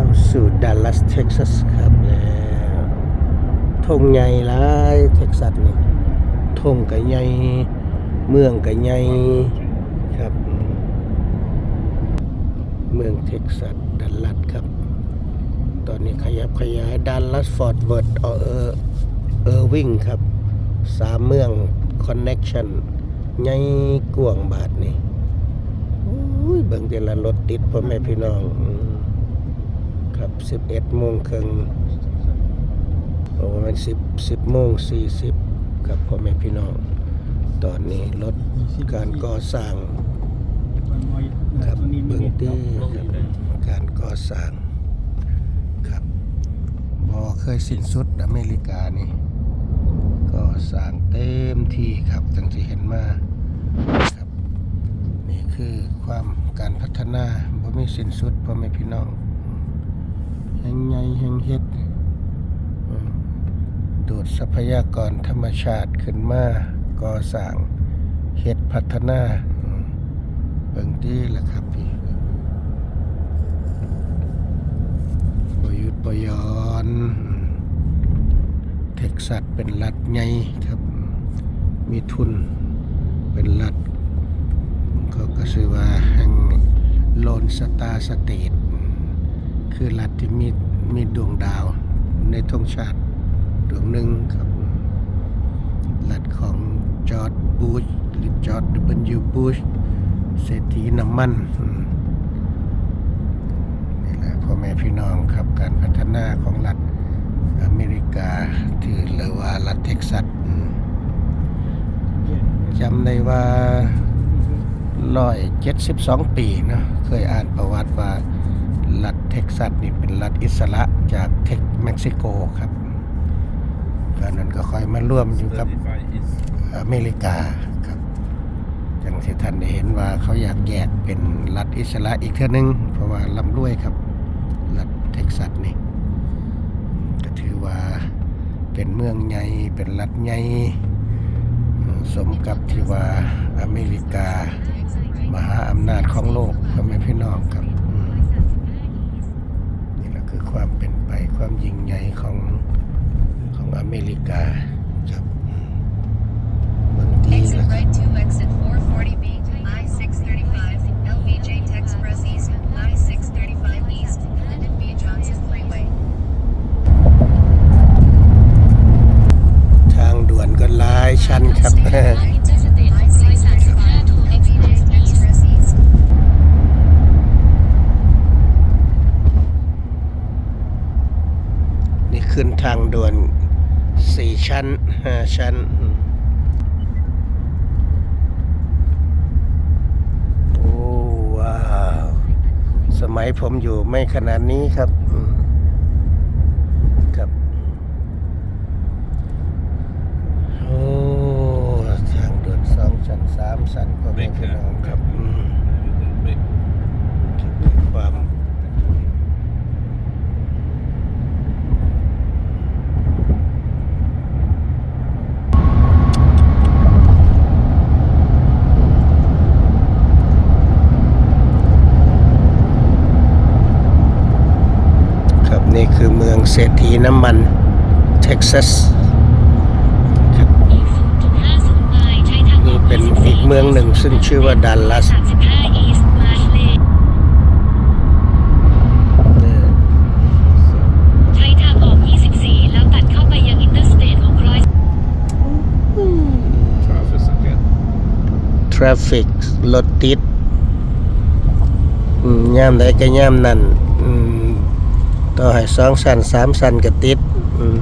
เข้าสู่ดัลลัสเท็กซัสครับแล้วทงใหญ่หลายเท็กซัสนี่ทงก็ใหญ่เมืองก็ใหญ่ครับ เมืองเท็กซัสดัลลัสครับ ตอนนี้ขยับขยายดัลลัสฟอร์ดเวิร์ดเออเออร์วิงครับสามเมืองคอนเน็กชันใหญ่กวางบาทนี่เบิ่งแต่ละรถติดพ่อแม่พี่น้อง ครับ11โมงครึ่งโอ้มัน10 10โมง40ครับพ่อแม่พี่น้อง ตอนนี้รถการก่อสร้างครับเบื้องต้ครับการก่อสร้างครับบอเคยสิ้นสุดอเมริกานี่ก็สร้างเต็มที่ครับตั้งที่เห็นมาครับนี่คือความการพัฒนาบ่มีสิ้นสุดพ่อแม่พี่น้อง ห่งใหญ่แห่งเฮ็ดดูดทรัพยากรธรรมชาติขึ้นมาก่อสร้างเฮ็ดพัฒนาเบิ่งดีแหละครับพี่บหยุดบหยอนเท็กซัสเป็นรัฐใหญ่ครับ มีทุนเป็นรัฐเขาก็ชื่อว่าแห่งโลนสตาสเตท คือรัฐที่มีมีดวงดาวในธงชาติดวงหนึ่งครับรัฐของจอร์ดบูชหรือจอร์ดดับเบิลยูบูชเศรษฐีน้ำมันนี่แหละพ่อแม่พี่น้องครับการพัฒนาของรัฐอเมริกาที่เรียกว่ารัฐเท็กซัสจำได้ว่าร้อยเจ็ดสิบสองปีเนาะเคยอ่านประวัติว่า รัฐเท็กซัสนี่เป็นรัฐอิสระจากเท็กเม็กซิโกครับตอนนั้นก็ค่อยมาร่วมอยู่กับอเมริกาครับจังที่ท่านได้เห็นว่าเขาอยากแยกเป็นรัฐอิสระอีกเท่านึง เพราะว่าลำรวยครับ รัฐเท็กซัสนี่ก็ถือว่าเป็นเมืองใหญ่เป็นรัฐใหญ่สมกับที่ว่าอเมริกา มหาอำนาจของโลกพ่อแม่พี่น้องครับอืมนี่แหละ ความเป็นไปความยิ่งใหญ่ของของอเมริกาครับ บางที Exit นะครั right บ to exit 440B, I-635, LVJ Express East, I-635 East, Lyndon B. Johnson Freeway. ทางด่วนก็หลายชั้นครับ I-635, LVJ Express East. นี่ ขึ้นทางด่วนสี่ชั้นห้าชั้น โอ้ว้าว สมัยผมอยู่ไม่ขนาดนี้ครับอืมครับ โอ้ทางด่วนสองชั้นสามชั้นก็ไม่พี่น้องครับอืมความ ครับนี่คือ เมืองเศรษฐีน้ำมัน เท็กซัสครับนี่เป็นอีกเมืองหนึ่งซึ่งชื่อว่าดัลลัสเนี่ยใช้ทางออก24แล้วตัดเข้าไปยังอินเตอร์สเตท600 Travis again. ทราฟิกรถติดอืมย่ามใดก็ย่ามนั่นอืม ต่อให้สองสันสามสันก็ติดอืม